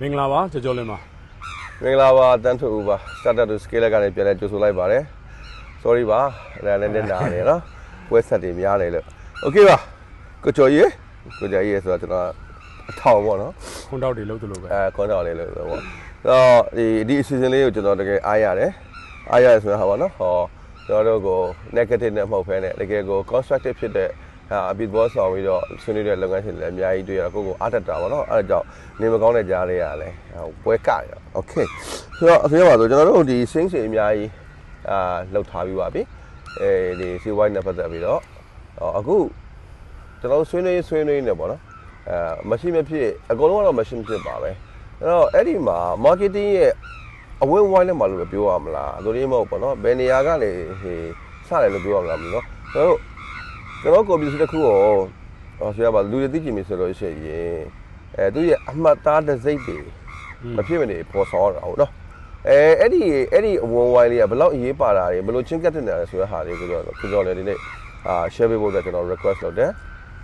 မင်္ဂလာပါကြော်ကြော်လင်းပါမင်္ဂလာပါတန်းထုတ်ဦးပါ startup to scale ကနေပြန်လဲကြိုဆိုလိုက်ပါတယ် sorry ပါအဲ့ဒါလည်းနည်းနာနေနော်ပွဲဆက်တွေများတယ်လို့ okay ပါကိုကျော်ကြီးကိုကျော်ကြီးဆိုတော့ကျွန်တော်အထောင်ပေါ့နော်ခွန်တောက်တွေလုံးသလိုပဲအဲခွန်းတော်လေးလို့ဆိုပေါ့တော့ဒီဒီ season လေးကိုကျွန်တော်တကယ်အားရတယ်အားရတယ်ဆိုတော့ဟာပေါ့နော်ဟောကျွန်တော်တို့ကို negative နဲ့မဟုတ်ဘဲနဲ့တကယ်ကို constructive ဖြစ်တဲ့ဟာ အပိဘောဆောင်ပြီးတော့ဆွေးနွေးတဲ့လုပ်ငန်းရှင်တွေလည်းအများကြီးတွေ့ရတော့ကိုကိုအားတက်တာပေါ့နော်အဲ့ဒါကြောင့်နေမကောင်းတဲ့ကြားလေးရလဲပွဲကရ okay ဆိုတော့အဖေပါဆိုကျွန်တော်တို့ဒီ sing စီအများကြီးအာလောက်ထားပြီးပါပြီအဲဒီစီဝိုင်းနဲ့ပတ်သက်ပြီးတော့အခုကျွန်တော်ဆွေးနွေးဆွေးနွေးနေပေါ့နော်အဲမရှိမဖြစ်အကုန်လုံးကတော့မရှိမဖြစ်ပါပဲအဲ့တော့အဲ့ဒီမှာ marketing ရဲ့အဝင်းဝိုင်းနဲ့မှာလို့ပြောရမလားအတူတူမဟုတ်ပေါ့နော်ဘယ်နေရာကနေဟေးစတယ်လို့ပြောရမလားမလို့ကျွန်တော်တို့ ကျွန်တော် computer တစ်ခုကိုဟောဆိုရပါလူတွေသိကြည့်မိဆိုလို့ရှိရင်အဲသူရဲ့အမှတ်သားတစ်စိတ်တွေမဖြစ်မနေပေါ်ဆောင်ရတာဟုတ်နော်အဲအဲ့ဒီအဲ့ဒီအဝန်းဝိုင်းလေးကဘယ်လောက်အရေးပါတာတွေဘယ်လိုချင်းကပ်တင်တယ်ဆိုတဲ့ဟာတွေကိုကျွန်တော်ကျွန်တော်လည်းဒီနေ့အာ share ပေးဖို့အတွက်ကျွန်တော် request လုပ်တယ်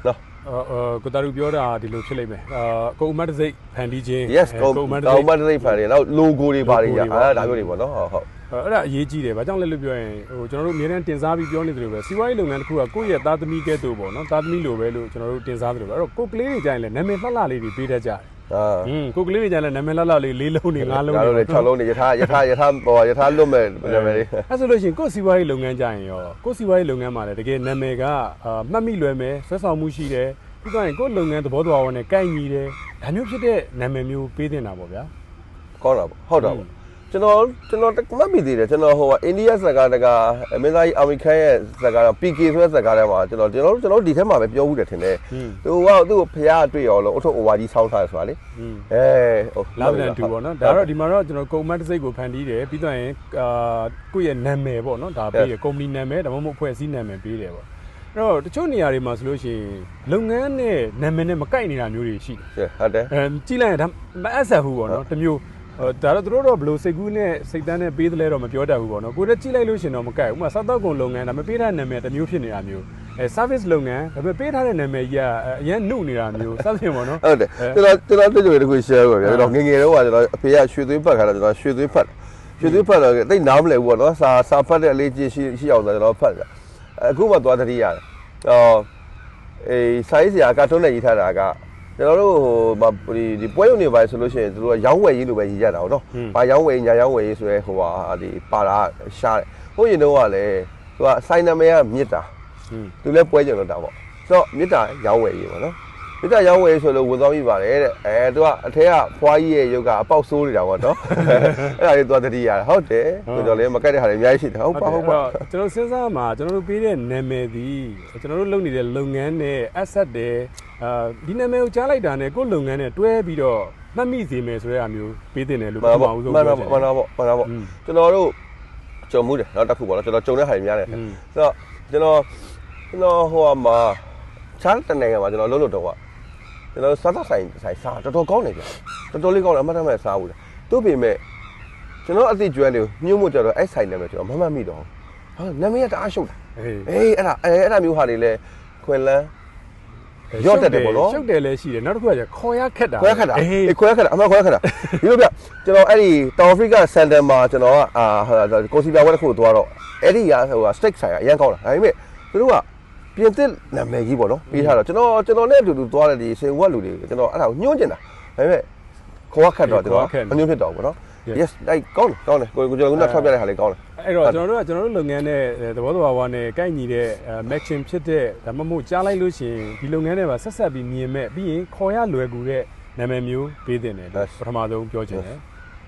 နော်အာအာကိုတာရူပြောတာဒီလိုဖြစ်လိမ့်မယ်အာကိုအမတ်တစိတ်ဖန်တီးခြင်း yes ကောကိုအမတ်တကောစိတ်မတ်တိတ်ဖန်တယ်နောက် logo တွေပါတယ်ညာ logo တွေပါအဲဒါမျိုးတွေပေါ့နော်ဟုတ်ဟုတ် အဲ့ဒါအရေးကြီးတယ်။ဘာကြောင့်လဲလို့ပြောရင်ဟိုကျွန်တော်တို့အများအားတင်စားပြီးပြောနေသလိုပဲစီးပွားရေးလုပ်ငန်းတစ်ခုကကိုယ့်ရဲ့သားသမီးကဲ့သို့ပေါ့နော်သားသမီးလိုပဲလို့ကျွန်တော်တို့တင်စားသလိုပဲအဲ့တော့ကိုယ်ကလေးတွေကြရင်လည်းနာမည်လှလှလေးတွေပေးတတ်ကြတယ်အာ။ဟင်းကိုယ်ကလေးတွေကြရင်လည်းနာမည်လှလှလေးလေးလုံးနေငါးလုံးငါနေတို့လည်း6လုံးနေယထာယထာယထာဟောယထာလွတ်မဲ့နာမည်လေးအဲ့ဆိုလို့ရှိရင်ကိုယ့်စီးပွားရေးလုပ်ငန်းကြရင်ရောကိုယ့်စီးပွားရေးလုပ်ငန်းမှာလည်းတကယ်နာမည်ကအာမှတ်မိလွယ်မယ်ဆွဲဆောင်မှုရှိတယ်ပြီးတော့ရင်ကိုယ့်လုပ်ငန်းသဘောတရားဝင်နဲ့ကိုက်ညီတယ်ဒါမျိုးဖြစ်တဲ့နာမည်မျိုးပေးတင်တာပေါ့ဗျာကောင်းတာပေါ့ဟုတ်တာပေါ့ ကျွန်တော်ကျွန်တော်မှတ်မိသေးတယ်ကျွန်တော်ဟိုအိန္ဒိယစကားတကအမေသားကြီးအာမီခန်ရဲ့စကားတော့ PK ဆိုတဲ့စကားထဲမှာကျွန်တော်ကျွန်တော်ကျွန်တော်ဒီထဲမှာပဲပြောဦးတယ်ထင်တယ်ဟင်းသူကသူ့ကိုဖះတွေ့ရောလို့အထုပ်အိုဝါကြီးဆောင်းထားတယ်ဆိုတာလေဟင်းအဲဟိုလာဗန်တူပေါ့နော်ဒါတော့ဒီမှာတော့ကျွန်တော်ကုမ္ပဏီတစ်စိတ်ကိုဖန်တီးတယ်ပြီးတော့ရင်အာကိုယ့်ရဲ့နာမည်ပေါ့နော်ဒါပေးတယ်ကုမ္ပဏီနာမည်ဒါမှမဟုတ်အဖွဲ့အစည်းနာမည်ပေးတယ်ပေါ့အဲ့တော့တချို့နေရာတွေမှာဆိုလို့ရှိရင်လုပ်ငန်းနဲ့နာမည်နဲ့မကိုက်နေတာမျိုးတွေရှိတယ်ဟုတ်တယ်အဲကြည့်လိုက်ရင်ဒါမအပ်ဆက်ဘူးပေါ့နော်တစ်မျိုးဟို ဒါတော့သူတို့တော့ဘယ်လိုစိတ်ကူးနဲ့စိတ်တန်းနဲ့ပေးတယ်လဲတော့မပြောတတ်ဘူးပေါ့နော်ကိုယ်တည်းကြည့်လိုက်လို့ရှင်တော့မကိုက်ဘူးဥပမာစားတော့ကုန်လုပ်ငန်းဒါပေမဲ့ပေးထားတဲ့နာမည်တစ်မျိုးဖြစ်နေတာမျိုးအဲ service လုပ်ငန်းဒါပေမဲ့ပေးထားတဲ့နာမည်ကြီးကအရင်နှုတ်နေတာမျိုးစသဖြင့်ပေါ့နော်ဟုတ်တယ်ကျွန်တော်ကျွန်တော်တွေ့ကြတယ်တခု share ပါဗျာကျွန်တော်ငငယ်တော့ကျွန်တော်အဖေကရွှေသွေးဖတ်ခါတော့ကျွန်တော်ရွှေသွေးဖတ်ရွှေသွေးဖတ်တော့တိတ်နားမလဲဘူးပေါ့နော်စာစာဖတ်တဲ့အလေးချင်းရှိရှိအောင်ဆိုကျွန်တော်ဖတ်တာအခုမှသွားတတိရတယ်အော်အေးဆိုင်းစရာကာတွန်းနဲ့ရေးထားတာက ကျွန်တော်တို့ဟိုဒီဒီပွဲရုံနေပါဆိုလို့ရှိရင်သူတို့ကရောင်းဝယ်ရေးလိုပဲရေးကြတာဟုတ်နော်။ဘာရောင်းဝယ်ညာရောင်းဝယ်ရေးဆိုရဲဟိုဟာဒီပါတာရှားတယ်။ဟိုရင်တော့ကလည်းသူကစိုင်းနာမည်ကမြစ်တာဟင်းသူလည်းပွဲကြုံတော့တာပေါ့ဆိုတော့မေတ္တာရောင်းဝယ်ရေးပေါ့နော် မေတ္တာရောင်းဝယ်ရေးဆိုလို့ဝန်သွားမိပါတယ်တဲ့အဲသူကအထက်ကဖွားကြီးရဲ့ရုပ်ကအပေါက်ဆိုးနေတာပေါ့နော်အဲ့ဒါလေးသွားတတိရတယ်ဟုတ်တယ်ကိုကျော်လေးမကိုက်တဲ့ဟာတွေအများကြီးရှိတယ်ဟုတ်ပါဟုတ်ပါကျွန်တော်စဉ်းစားမှာကျွန်တော်တို့ပေးတဲ့နာမည်သည်ကျွန်တော်တို့လုပ်နေတဲ့လုပ်ငန်းနဲ့ asset တွေအာဒီနာမည်ကိုကြားလိုက်တာနဲ့ကိုယ့်လုပ်ငန်းနဲ့တွဲပြီးတော့မှတ်မိစေမယ်ဆိုတဲ့အမျိုးပေးတင်တယ်လို့မှန်ပြောပါပါဦးဆုံးမှန်ပါပြောချင်မှန်ပါမှန်ပါမှန်ပါကျွန်တော်တို့ကြုံမှုတယ်နောက်တစ်ခုပေါ့နော်ကျွန်တော်ကြုံတဲ့ဟာတွေများတယ်ဆိုတော့ကျွန်တော်ကျွန်တော်ဟိုမှာချမ်းတနိုင်ငံမှာကျွန်တော်လုံးလို့တော့ ကကျွန်တော်စားတော့ဆိုင်ဆိုင်စားတော်တော်ကောင်းနေပြန်တော်တော်လေးကောင်းတယ်အမှတ်တမဲ့စားဘူးလေသူ့ပေမဲ့ကျွန်တော်အသိကျွမ်းလေးညှို့မှုကြတော့အဲ့ဆိုင်နာမည်ကျွန်တော်မမှတ်မိတော့ဟာနာမည်ကတအားရှုပ်တာအေးအေးအဲ့ဒါအဲ့အဲ့ဒါမျိုးဟာတွေလဲခွင်လန်းရော့တက်တယ်ပေါ့နော်ရှုပ်တယ်လည်းရှိတယ်နောက်တစ်ခုကကျခေါ်ရခက်တာခွဲခတ်တာအေးအေးခွဲခတ်တာအမှခွဲခတ်တာဒီလိုပြကျွန်တော်အဲ့ဒီတောင်အာဖရိကစန်တန်မှာကျွန်တော်ကအာကိုစီပြဝဲတစ်ခုသွားတော့အဲ့ဒီကဟိုစတစ်ဆိုင်ကအရင်ကောင်းတာဒါပေမဲ့သူတို့က ပြင်သစ်နာမည်ကြီးပေါ့နော်ပြီးထားတော့ကျွန်တော်ကျွန်တော်နဲ့အတူတူသွားတဲ့ဒီစင်ဝက်လူတွေကျွန်တော်အဲ့ဒါကိုညှို့ကျင်တာဒါပေမဲ့ခေါ်ခတ်တော့ကျွန်တော်အမျိုးဖြစ်တော့ပေါ့နော် yes အဲ့ကောင်းတယ်ကောင်းတယ်ကိုကိုကျွန်တော်ကထောက်ပြတဲ့ဟာလေးကောင်းတယ်အဲ့တော့ကျွန်တော်တို့ကကျွန်တော်တို့လုပ်ငန်းနဲ့သဘောတရားဝါနဲ့ကိုက်ညီတဲ့ matching ဖြစ်တဲ့ဒါမှမဟုတ်ကြားလိုက်လို့ရှိရင်ဒီလုပ်ငန်းတွေမှာဆက်ဆက်ပြီးမြင်မဲ့ပြီးရင်ခေါ်ရလွယ်ကူတဲ့နာမည်မျိုးပေးတင်တယ်လို့ပထမဆုံးပြောချင်တယ်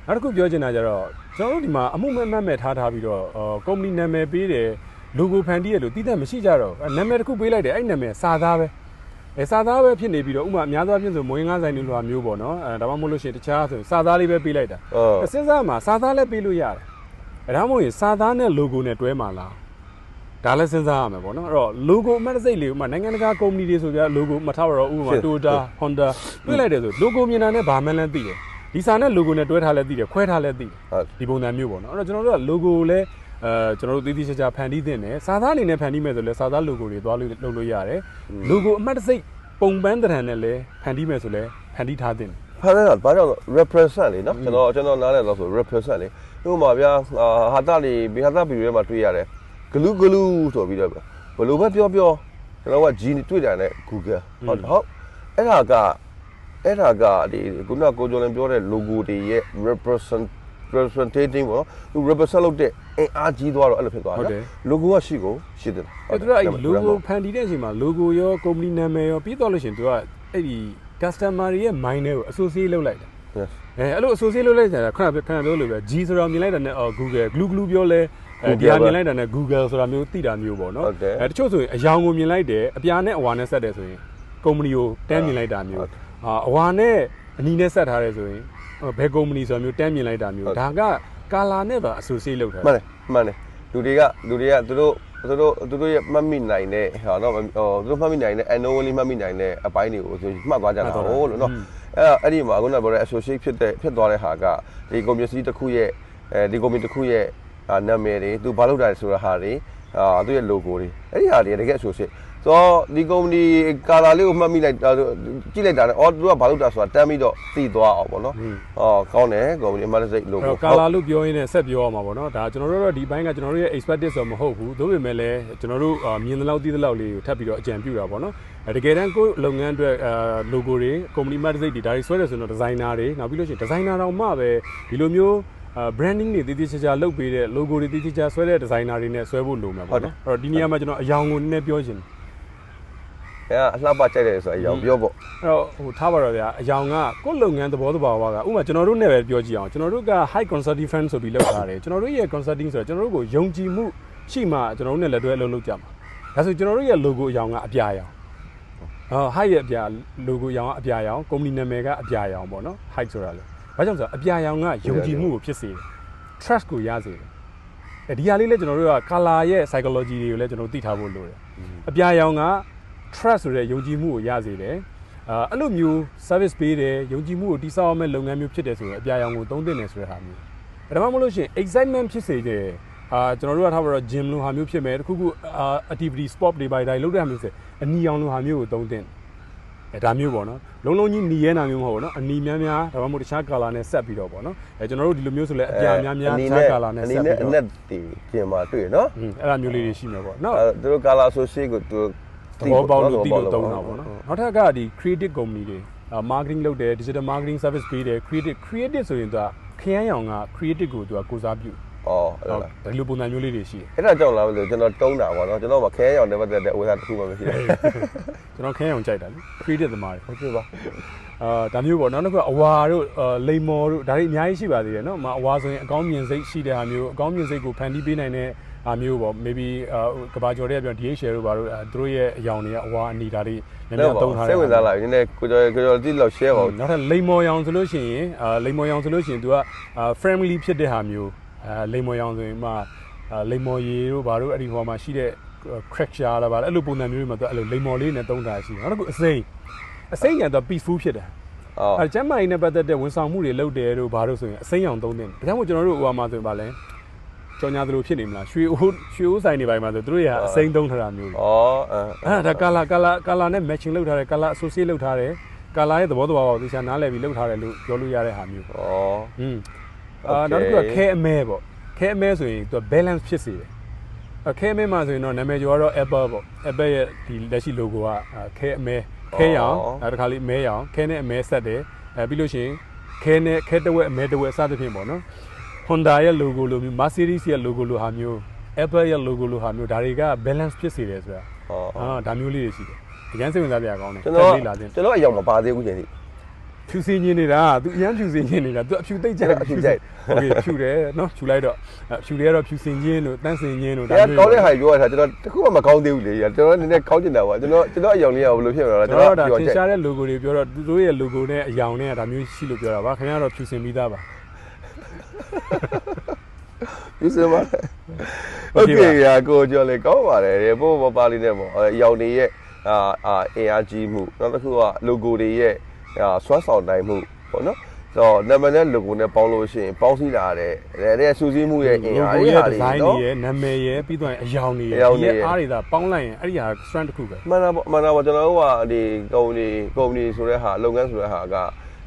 နောက်တစ်ခုပြောချင်တာကြတော့ကျွန်တော်တို့ဒီမှာအမှုမဲ့မှတ်မဲ့ထားထားပြီးတော့ကုမ္ပဏီနာမည်ပေးတယ် logo ဖန်တီးရလို့တည်တတ်မရှိကြတော့နာမည်တစ်ခုပေးလိုက်တယ်အဲ့နာမည်စာသားပဲအဲစာသားပဲဖြစ်နေပြီးတော့ဥမာအများသောအားဖြင့်ဆိုမွေးငါးဆိုင်တွေလိုမျိုးပေါ့နော်အဲဒါမှမဟုတ်လို့ရှိရင်တခြားဆိုစာသားလေးပဲပေးလိုက်တာဟုတ်စဉ်းစားမှာစာသားလည်းပေးလို့ရတယ်အဲဒါမှမဟုတ်ရင်စာသားနဲ့ logo နဲ့တွဲမှာလားဒါလည်းစဉ်းစားရမယ်ပေါ့နော်အဲ့တော့ logo အမှတ်တစိတ်လေးဥမာနိုင်ငံတကာကုမ္ပဏီတွေဆိုပြ logo မထားတော့ဥပမာ Toyota Honda တွေ့လိုက်တယ်ဆို logo မြင်တာနဲ့ဘာမှန်းလည်းသိတယ်ဒီစာနဲ့ logo နဲ့တွဲထားလည်းသိတယ်ခွဲထားလည်းသိတယ်ဟုတ်ဒီပုံစံမျိုးပေါ့နော်အဲ့တော့ကျွန်တော်တို့က logo ကိုလည်း အဲကျွန်တော်တို့သေးသေးချာချာဖန်တီးတင်တယ်စာသားအနေနဲ့ဖန်တီးမယ်ဆိုလည်းစာသား logo တွေသွားလို့လုပ်လို့ရတယ် logo အမှတ်တစိတ်ပုံပန်းတရံနဲ့လည်းဖန်တီးမယ်ဆိုလည်းဖန်တီးထားတင်တယ်ဖားတယ်ဘာကြောင့်လဲ represent လေနော်ကျွန်တော်ကျွန်တော်နားလည်တော့ဆို represent လေဥပမာဗျာအာဟာတာလီဘီဟာတာဗီဒီယိုထဲမှာတွေ့ရတယ်ဂလူးဂလူးဆိုပြီးတော့ဘယ်လိုပဲပြောပြောကျွန်တော်က G တွေ့တာနဲ့ Google ဟုတ်ဟုတ်အဲ့ဒါကအဲ့ဒါကဒီခုနကကိုကျော်လင်ပြောတဲ့ logo တွေရဲ့ represent representing ပေါ့သူ represent လုပ်တဲ့အင်အားကြီးသွားတော့အဲ့လိုဖြစ်သွားတယ် logo ကရှိကိုရှိတယ်အဲ့တော့အဲ့ logo ဖန်တီးတဲ့အချိန်မှာ logo ရော company နာမည်ရောပြီးတော့လို့ရှိရင်သူကအဲ့ဒီ customer တွေရဲ့ mind တွေကို associate လုပ်လိုက်တာ yes အဲအဲ့လို associate လုပ်လိုက်တာခဏခဏပြောလို့ပဲ G ဆိုတာမြင်လိုက်တာနဲ့အော် Google glue glue ပြောလဲအဲဒီဟာမြင်လိုက်တာနဲ့ Google ဆိုတာမျိုးသိတာမျိုးပေါ့နော်အဲတချို့ဆိုရင်အယောင်ကိုမြင်လိုက်တယ်အပြာနဲ့အဝါနဲ့ဆက်တယ်ဆိုရင် company ကိုတန်းမြင်လိုက်တာမျိုးအာအဝါနဲ့အနီးနဲ့ဆက်ထားတယ်ဆိုရင် ဘယ် company ဆိုတာမျိုးတန်းမြင်လိုက်တာမျိုးဒါက color နဲ့ပါ associate လုပ်ထားမှန်တယ်မှန်တယ်လူတွေကလူတွေကသူတို့သူတို့သူတို့ရဲ့မှတ်မိနိုင်တဲ့ဟာတော့ဟိုသူတို့မှတ်မိနိုင်တဲ့ anomaly မှတ်မိနိုင်တဲ့အပိုင်းတွေကိုဆိုမှတ်သွားကြတာဟုတ်လို့နော်အဲ့အဲ့ဒီမှာခုနကပြောတဲ့ associate ဖြစ်တဲ့ဖြစ်သွားတဲ့ဟာကဒီ community တစ်ခုရဲ့အဲဒီ community တစ်ခုရဲ့နာမည်တွေသူဘာလုပ်တာလဲဆိုတဲ့ဟာတွေအာသူ့ရဲ့ logo တွေအဲ့ဒီဟာတွေတကယ် associate ဆို တော့ဒီ company ကာလာလေးကိုမှတ်မိလိုက်ကြည့်လိုက်တာနဲ့အော်သူကဘာလုပ်တာဆိုတာတမ်းပြီးတော့သိသွားအောင်ပေါ့နော်အော်ကောင်းတယ် company အမှတ်တစိတ် logo အဲ့ကာလာလို့ပြောရင်းနဲ့ဆက်ပြောရမှာပေါ့နော်ဒါကျွန်တော်တို့တော့ဒီဘိုင်းကကျွန်တော်တို့ရဲ့ expected ဆိုမဟုတ်ဘူးသို့ပေမဲ့လည်းကျွန်တော်တို့မြင်သလောက်သိသလောက်လေးကိုထပ်ပြီးတော့အကြံပြုတာပေါ့နော်တကယ်တမ်းကိုလုပ်ငန်းအတွက်အာ logo တွေ company မှတ်တစိတ်တွေဒါတွေဆွဲတယ်ဆိုတော့ designer တွေနောက်ပြီးလို့ရှိရင် designer တောင်မှပဲဒီလိုမျိုးအာ branding တွေတည်တည်ချာချာလုပ်ပေးတဲ့ logo တွေတည်တည်ချာဆွဲတဲ့ designer တွေနဲ့ဆွဲဖို့လိုမှာပေါ့နော်အဲ့တော့ဒီနေရာမှာကျွန်တော်အယောင်ကိုနည်းနည်းပြောချင်တယ် အဲအလှပကြိုက်တယ်ဆိုအရောင်ပြောပေါ့အဲ့တော့ဟိုထားပါတော့ဗျာအယောင်ကကိုယ့်လုပ်ငန်းသဘောတဘာဝကဥပမာကျွန်တော်တို့နဲ့ပဲပြောကြည့်အောင်ကျွန်တော်တို့က high consulting firm ဆိုပြီးလုပ်ထားတယ်ကျွန်တော်တို့ရဲ့ consulting ဆိုတော့ကျွန်တော်တို့ကိုယုံကြည်မှုရှိမှကျွန်တော်တို့နဲ့လက်တွဲအလုပ်လုပ်ကြမှာဒါဆိုကျွန်တော်တို့ရဲ့ logo အယောင်ကအပြာရောင်အော် high ရဲ့အပြာ logo အယောင်ကအပြာရောင် company နာမည်ကအပြာရောင်ပေါ့နော် high ဆိုတာလေဘာကြောင့်ဆိုတော့အပြာရောင်ကယုံကြည်မှုကိုဖြစ်စေတယ် trust ကိုရစေတယ်အဲဒီဟာလေးလည်းကျွန်တော်တို့က color ရဲ့ psychology တွေကိုလည်းကျွန်တော်သိထားဖို့လိုတယ်အပြာရောင်က trust ဆိုတဲ့ယုံကြည်မှုကိုရစေတယ်အဲ့လိုမျိုး service ပေးတယ်ယုံကြည်မှုကိုတိစောက်အောင်မဲ့လုပ်ငန်းမျိုးဖြစ်တယ်ဆိုတော့အပြာရောင်ကိုသုံးသင့်တယ်ဆိုတဲ့ဟာမျိုးဒါမှမဟုတ်လို့ရှိရင် excitement ဖြစ်စေတယ်အာကျွန်တော်တို့ကထားပါတော့ gym လိုဟာမျိုးဖြစ်မယ်တခုခု activity sport တွေပါတိုင်းလုပ်တဲ့ဟာမျိုးဆိုအနီအောင်လိုဟာမျိုးကိုသုံးသင့်အဲဒါမျိုးပေါ့နော်လုံးလုံးကြီးနီရဲနာမျိုးမဟုတ်ဘူးနော်အနီများများဒါမှမဟုတ်တခြား color နဲ့ဆက်ပြီးတော့ပေါ့နော်အဲကျွန်တော်တို့ဒီလိုမျိုးဆိုလဲအပြာများများတခြား color နဲ့ဆက်ပြီးတော့အနီနဲ့အနက်တီပြင်မှာတွေ့နော်အဲအဲ့ဒါမျိုးလေးတွေရှိမှာပေါ့နော်သူတို့ color associate ကိုသူ သဘောပေါက်လို့တီးလို့သုံးတာပေါ့နော်နောက်ထပ်ကဒီ creative company တွေအာ marketing လုပ်တယ် digital marketing service ပေးတယ် creative creative ဆိုရင်သူကခရမ်းရောင်က creative ကိုသူကကိုစားပြုဩအဲ့ဟုတ်ဒါဒီလိုပုံစံမျိုးလေးတွေရှိတယ်အဲ့ဒါကြောင့်လားလို့ကျွန်တော်တုံးတာပေါ့နော်ကျွန်တော်မခဲရောင်တဲ့ပတ်သက်တဲ့ဝေစာတစ်ခုမှမရှိဘူးကျွန်တော်ခရမ်းရောင်ကြိုက်တာလေ creative သမားတွေဟုတ်ပြီပါ အာဒါမျိုးပေါ့နောက်တစ်ခုကအဝါတို့လိမ်မော်တို့ဒါတွေအများကြီးရှိပါသေးတယ်နော်မအဝါဆိုရင်အကောင်းမြင်စိတ်ရှိတဲ့ဟာမျိုးအကောင်းမြင်စိတ်ကိုဖန်တီးပေးနိုင်တဲ့ဟာမျိုးပေါ့ maybe ကဘာကျော်တွေကပြော DHL တို့ဘာတို့သူတို့ရဲ့အယောင်တွေကအဝါအနီဓာတ်တွေနည်းနည်းသုံးထားတယ်စိတ်ဝင်စားလာပြီနည်းနည်းကိုကျော်ကိုကျော်တိလောက် share ပါဦးနောက်ထပ်လိမ်မော်ရောင်ဆိုလို့ရှိရင်အာလိမ်မော်ရောင်ဆိုလို့ရှိရင် तू ကအာ family ဖြစ်တဲ့ဟာမျိုးအာလိမ်မော်ရောင်ဆိုရင်မှအာလိမ်မော်ရီတို့ဘာတို့အဲ့ဒီဟိုမှာရှိတဲ့ cracker လားဘာလဲအဲ့လိုပုံစံမျိုးတွေမှာ तू အဲ့လိုလိမ်မော်လေးနဲ့သုံးတာရှိတယ်နောက်တစ်ခုအစိမ်း အစိမ်းညာ तू peaceful ဖြစ်တယ် အော် အဲကျမ်းမာရေးနဲ့ပတ်သက်တဲ့ဝန်ဆောင်မှုတွေလုပ်တယ်တို့ဘာတို့ဆိုရင်အစိမ်းရောင်သုံးတယ်ဒါကြောင့်မို့ကျွန်တော်တို့ဟိုမှာဆိုရင်ဗာလဲကြော်ညာသလိုဖြစ်နေမလားရွှေအိုးရွှေအိုးဆိုင်တွေပိုင်းမှာဆိုသူတို့ရအစိမ်းသုံးထားတာမျိုးတွေ ဩအဲ အဲ့ဒါကာလာကာလာကာလာနဲ့ matching လုပ်ထားတယ်ကာလာ associate လုပ်ထားတယ်ကာလာရဲ့သဘောတဘာဝကိုသိချာနားလည်ပြီးလုပ်ထားတယ်လို့ပြောလို့ရတဲ့ဟာမျိုး ဩ อืมအာနောက်တစ်ခုကခဲအမဲပေါ့ခဲအမဲဆိုရင်သူ balance ဖြစ်စေတယ်အခဲအမဲမှာဆိုရင်တော့နာမည်ကျော်ကတော့ Apple ပေါ့ Apple ရဲ့ဒီလက်ရှိ logo ကခဲအမဲ ခဲရောင်နောက်တစ်ခါလေးအမဲရောင်ခဲနဲ့အမဲဆက်တယ်အဲပြီးလို့ရှိရင်ခဲနဲ့ခဲတဝက်အမဲတဝက်စသဖြင့်ပေါ့နော် Honda ရဲ့ logo လိုမျိုး Mercedes ရဲ့ logo လိုဟာမျိုး Apple ရဲ့ logo လိုဟာမျိုးဒါတွေက balance ဖြစ်စေတယ်ဆိုတာဩအာဒါမျိုးလေးတွေရှိတယ်ဒီကန်းစိတ်ဝင်စားပြရကောင်းတယ်ကျွန်တော်လေ့လာတင်ကျွန်တော်အယောင်မပါသေးဘူးချိန်ထိ ဖြူစင်ချင်းနေတာ तू အရန်ဖြူစင်ချင်းနေတာ तू အဖြူသိပ်ကြိုက် အဖြူကြိုက် โอเคဖြူတယ်နော်ဖြူလိုက်တော့အဲ့ဖြူတွေကတော့ဖြူစင်ချင်းတို့တန်းစင်ချင်းတို့ ဒါကောင်းတဲ့ဟာပြောရတာကျွန်တော်တခုမှမကောင်းသေးဘူးလေကျွန်တော်နည်းနည်းကောင်းကျင်တာပါကျွန်တော်ကျွန်တော်အယောင်လေးကဘယ်လိုဖြစ်မလဲ ကျွန် ကျွန် တော် တော် တို့ဒါ ပြော ထင် ချက် ရှားတဲ့ logo တွေပြောတော့သူတို့ရဲ့ logo နဲ့အယောင်နဲ့ဒါမျိုးရှိလို့ပြောတာပါခင်ဗျားတော့ဖြူစင်ပြီးသားပါ ယူစမโอเคရာကိုကျော်လေကောင်းပါတယ်ပို့မပါလေးနဲ့ပေါ့အယောင်တွေရဲ့အာအာအင်အားကြီးမှုနောက်တစ်ခုက logo တွေရဲ့ အာဆွမ်းဆောင်နိုင်မှုပေါ့နော်ဆိုတော့နာမည်နဲ့ logo နဲ့ပေါင်းလို့ရှိရင်ပေါင်းစည်းလာတဲ့တဲ့စူးစီးမှုရဲ့အင်အား logo တွေရဲ့ဟာဒီဇိုင်းတွေတွေနော်ရဲ့နာမည်ရဲ့ပြီးတော့အယောင်တွေအရဲ့ယောင်ဒီတွေရဲ့ရဲ့အားတွေသာပေါင်းလိုက်ရင်အဲ့ဒီဟာ strand တစ်ခုပဲမှန်တာပေါ့မှန်တာပေါ့ကျွန်တော်တို့ကဒီကုမ္ပဏီကုမ္ပဏီဆိုတဲ့ဟာလုပ်ငန်းဆိုတဲ့ဟာက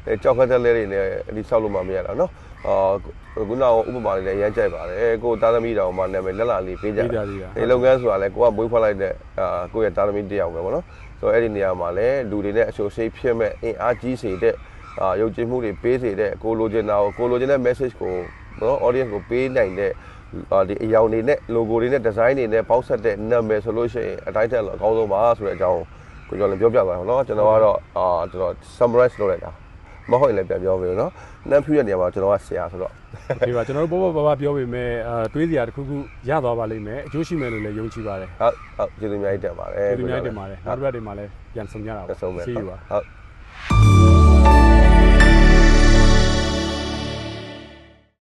အဲကြောက်ကတက်လဲတွေနဲ့ဒီဆောက်လို့မှမရတာနော် အာခုနကဥပမာလေးလည်းရမ်းကြိုက်ပါတယ်ကိုသားသမီးတောင်မှနာမည်လက်လာလေးပေးကြ ပေးကြ တာ သေးတာ ဒီလုပ်ငန်းဆိုတာလည်းကိုကမွေးဖွားလိုက်တဲ့အာကိုယ့်ရဲ့သားသမီးတစ်ယောက်ပဲပေါ့နော်ဆိုတော့အဲ့ဒီနေရာမှာလည်းလူတွေနဲ့အဆိုစိတ်ဖြစ်မဲ့အင်အားကြီးစေတဲ့အာယုံကြည်မှုတွေပေးစေတဲ့ကိုလိုချင်တာကိုကိုလိုချင်တဲ့ message ကိုနော် audience ကိုပေးနိုင်တဲ့အာဒီအယောင်တွေနဲ့ logo တွေနဲ့ design တွေနဲ့ပေါင်းဆက်တဲ့နာမည်ဆိုလို့ရှိရင်အတိုင်းတက်လို့အကောင်းဆုံးပါဆိုတဲ့အကြောင်းကိုကျွန်တော်လည်းပြောပြပါတော့เนาะကျွန်တော်ကတော့အာကျွန်တော် summarize လုပ်လိုက်တာ မဟုတ်ရင်လည်းပြန်ပြောပေးလို့နော်နန်းဖြူတဲ့နေရာမှာကျွန်တော်ကဆရာဆိုတော့ဒီပါကျွန်တော်တို့ပေါ့ပေါ့ပါပါပြောပေမဲ့အာတွေးစရာတစ်ခုခုရသွားပါလိမ့်မယ်အကျိုးရှိမယ်လို့လည်းယုံကြည်ပါတယ်ဟုတ်ဟုတ်ကျေးဇူးအများကြီးတင်ပါတယ်ကျေးဇူးအများကြီးတင်ပါတယ်နောက်တစ်ပတ်တွေမှာလည်းပြန်ဆုံကြတာပါဟုတ်ဟုတ်